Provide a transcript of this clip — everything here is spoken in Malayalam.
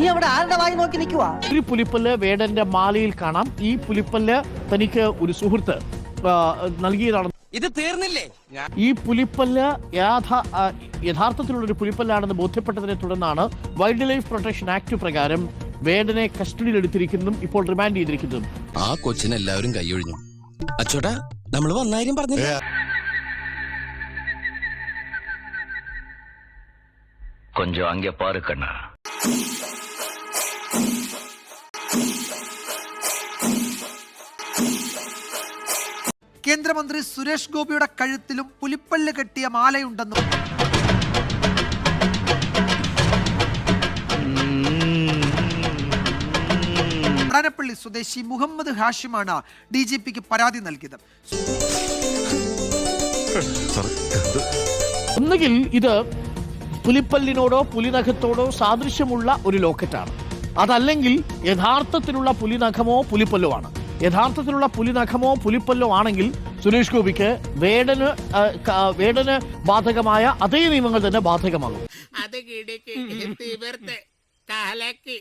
നീ അവിടെ ആരുടെ വായി നോക്കി നിൽക്കുവാ ഒരു പുലിപ്പല്ല് വേടന്റെ മാലയിൽ കാണാം ഈ പുലിപ്പല്ല് തനിക്ക് ഒരു സുഹൃത്ത് ആ, നൽകിയതാണ് ഇത് തീർന്നില്ലേ ഈ പുലിപ്പല്ല് യാഥാ ആ, യഥാർത്ഥത്തിലുള്ള ഒരു പുലിപ്പല്ലാണെന്ന് ബോധ്യപ്പെട്ടതിനെ തുടർന്നാണ് വൈൽഡ് ലൈഫ് പ്രൊട്ടക്ഷൻ ആക്ട് പ്രകാരം വേടനെ കസ്റ്റഡിയിൽ എടുത്തിരിക്കുന്നതും ഇപ്പോൾ റിമാൻഡ് ചെയ്തിരിക്കുന്നതും ആ കൊച്ചിനെ എല്ലാവരും കൈയൊഴിഞ്ഞു അച്ചോട്ടാ നമ്മള് വന്നാര്യം പറഞ്ഞില്ല கொஞ்சம் அங்கே பாரு கண்ணா കേന്ദ്രമന്ത്രി സുരേഷ് ഗോപിയുടെ കഴുത്തിലും പുലിപ്പല്ല് കെട്ടിയ മാലയുണ്ടെന്നും പ്രാനപ്പള്ളി സ്വദേശി മുഹമ്മദ് ഹാഷിമാണ് ഡി ജി പിക്ക് പരാതി നൽകിയത്. ഒന്നുകിൽ ഇത് പുലിപ്പല്ലിനോടോ പുലിനഖത്തോടോ സാദൃശ്യമുള്ള ഒരു ലോക്കറ്റാണ്. അതല്ലെങ്കിൽ യഥാർത്ഥത്തിലുള്ള പുലിനഖമോ പുലിപ്പല്ലോ ആണ്. യഥാർത്ഥത്തിലുള്ള പുലിനഖമോ പുലിപ്പല്ലോ ആണെങ്കിൽ സുരേഷ് ഗോപിക്ക് വേടന് വേടന് ബാധകമായ അതേ നിയമങ്ങൾ തന്നെ ബാധകമാകും. അത് കിടക്കി തീവർത്ത് കാലക്ക്.